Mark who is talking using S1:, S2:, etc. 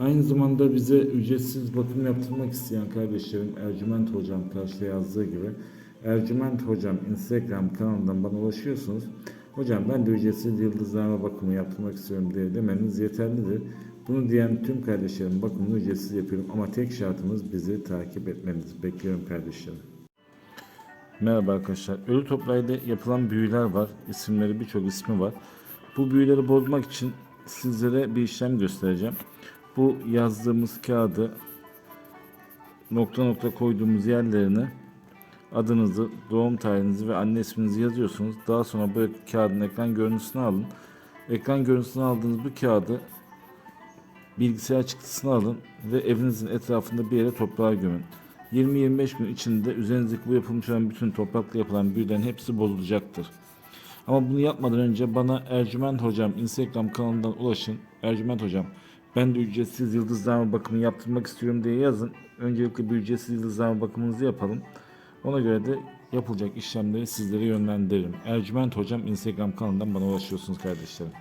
S1: Aynı zamanda bize ücretsiz bakım yaptırmak isteyen kardeşlerim Ercüment Hocam karşıda yazdığı gibi Ercüment Hocam Instagram kanalından bana ulaşıyorsunuz. Hocam ben de ücretsiz yıldızlarma bakımı yaptırmak istiyorum diye demeniz yeterlidir. Bunu diyen tüm kardeşlerim bakımını ücretsiz yapıyorum ama tek şartımız bizi takip etmeniz. Bekliyorum kardeşlerim. Merhaba arkadaşlar. Ölü toprağıyla yapılan büyüler var. İsimleri birçok ismi var. Bu büyüleri bozmak için sizlere bir işlem göstereceğim. Bu yazdığımız kağıdı nokta nokta koyduğumuz yerlerine adınızı, doğum tarihinizi ve anne isminizi yazıyorsunuz. Daha sonra bu kağıdın ekran görüntüsünü alın. Ekran görüntüsünü aldığınız bu kağıdı bilgisayar çıktısını alın ve evinizin etrafında bir yere toprağa gömün. 20-25 gün içinde üzerinizdeki bu yapılmış olan bütün toprakla yapılan büyülerin hepsi bozulacaktır. Ama bunu yapmadan önce bana Ercüment Hocam Instagram kanalından ulaşın. Ercüment Hocam ben de ücretsiz yıldızlama bakımı yaptırmak istiyorum diye yazın. Öncelikle bir ücretsiz yıldızlama bakımınızı yapalım. Ona göre de yapılacak işlemleri sizlere yönlendiririm. Ercüment Hocam Instagram kanalından bana ulaşıyorsunuz kardeşlerim.